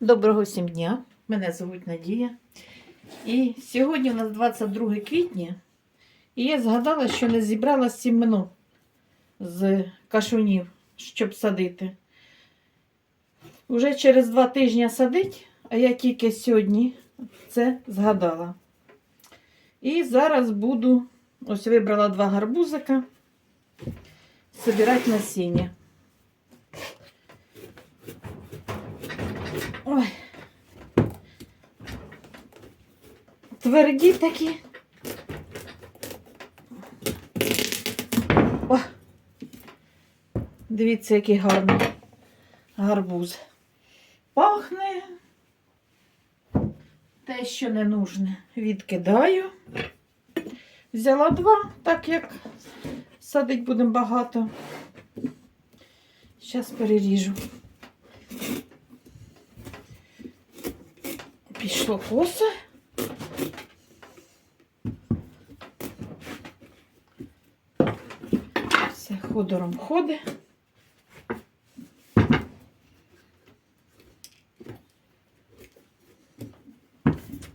Доброго всім дня! Мене звуть Надія. І сьогодні у нас 22 квітня. І я згадала, що не зібрала сімено з кашунів, щоб садити. Уже через два тижні садить, а я тільки сьогодні це згадала. І зараз буду, ось вибрала два гарбузика, збирати насіння. Ой. Тверді такі. О! Дивіться, який гарний гарбуз. Пахне. Те, що не нужне, відкидаю. Взяла два, так як садить будемо багато. Зараз переріжу. Пішло. Все ходором ходить.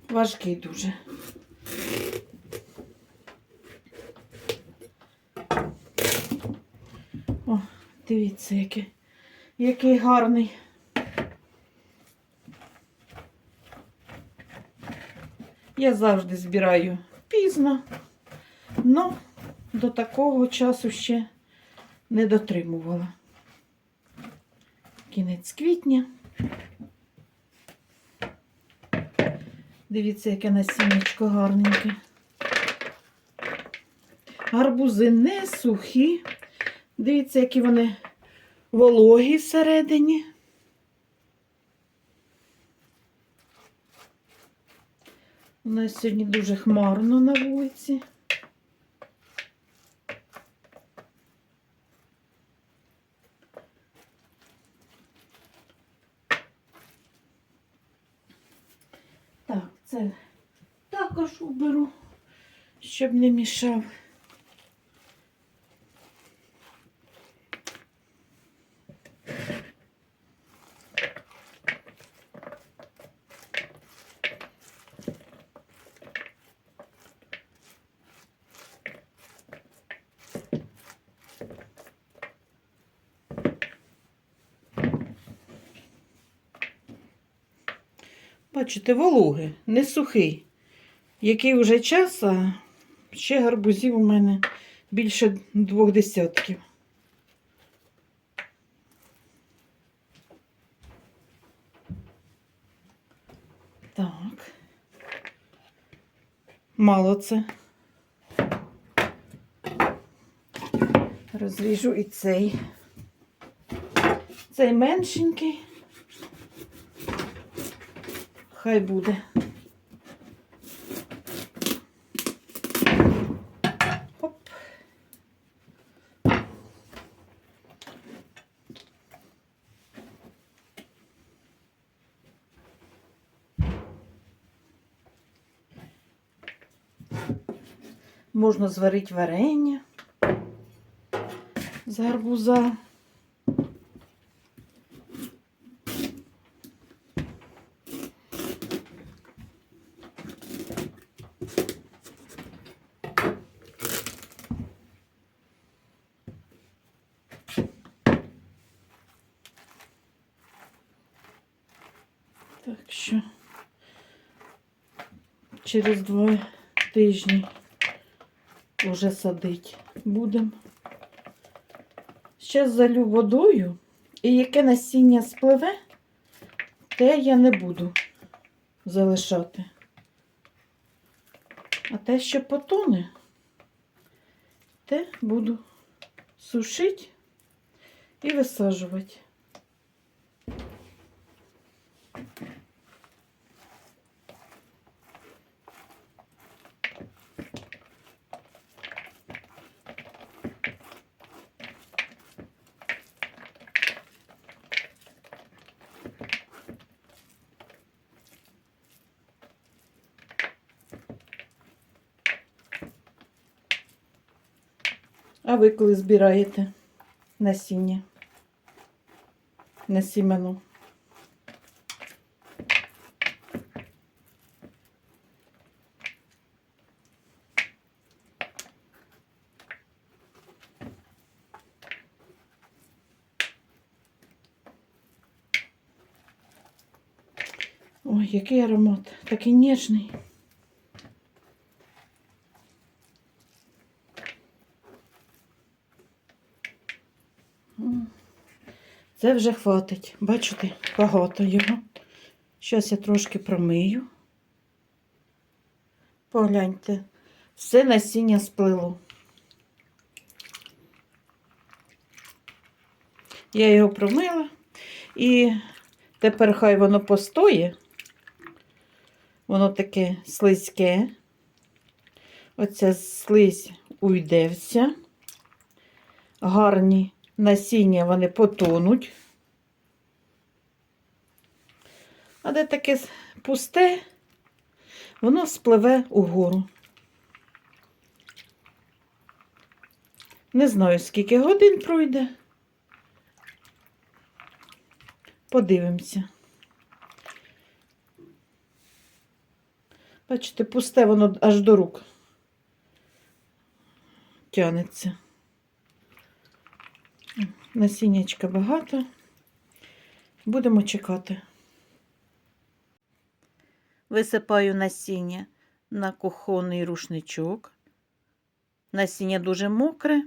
Важкий дуже. О, дивіться, який, який гарний. Я завжди збираю пізно, але до такого часу ще не дотримувала. Кінець квітня. Дивіться, яке насіннячко гарненьке. Гарбузи не сухі. Дивіться, які вони вологі всередині. У нас сьогодні дуже хмарно на вулиці. Так, це також уберу, щоб не мішав. Бачите, вологий, не сухий. Який вже час, а ще гарбузів у мене більше двох десятків. Так. Мало це. Розріжу і цей. Цей меншенький. Хай буде. Оп. Можна зварити варення з гарбуза. Так що через два тижні вже садить будемо. Зараз залю водою, і яке насіння спливе, те я не буду залишати. А те, що потоне, те буду сушити і висаджувати. А ви коли збираєте насіння? На сімену? Ой, який аромат, такий ніжний. Це вже хватить. Бачите, багато його. Зараз я трошки промию. Погляньте, все насіння сплило. Я його промила і тепер хай воно постоє. Воно таке слизьке. Оця слизь уйде вся. Гарні насіння вони потонуть. А де таке пусте, воно спливе угору. Не знаю, скільки годин пройде. Подивимося. Бачите, пусте воно аж до рук тянеться. Насіннячка багато. Будемо чекати. Висипаю насіння на кухонний рушничок. Насіння дуже мокре.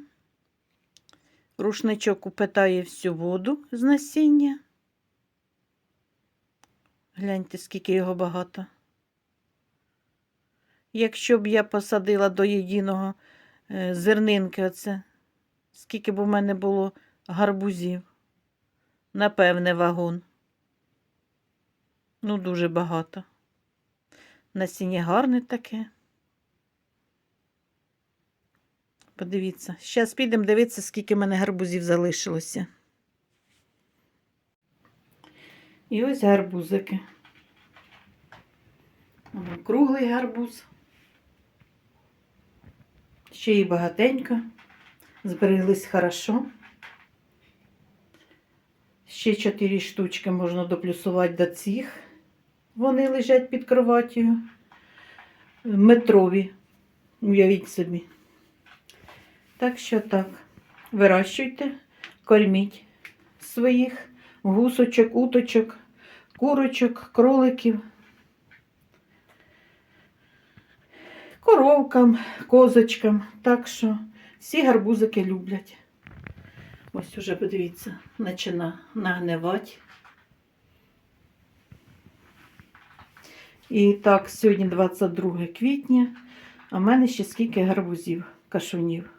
Рушничок упитає всю воду з насіння. Гляньте, скільки його багато. Якщо б я посадила до єдиного е, зернинки, оце, скільки б у мене було гарбузів. Напевне, вагон. Ну, дуже багато. Насіння гарне таке. Подивіться. Зараз підемо дивитися, скільки в мене гарбузів залишилося. І ось гарбузики. Круглий гарбуз. Ще й багатенько. Збереглись хорошо. Ще чотири штучки можна доплюсувати до цих. Вони лежать під кроватію. Метрові. Уявіть собі. Так що так. Вирощуйте, корміть своїх гусочок, уточок, курочок, кроликів. Коровкам, козочкам. Так що всі гарбузики люблять. Ось уже, подивіться, почина нагнивати. І так, сьогодні 22 квітня, а в мене ще скільки гарбузів, кашунів.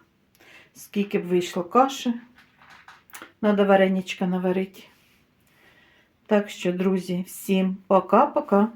Скільки б вийшло каші. Надо вареничка наварити. Так що, друзі, всім пока-пока.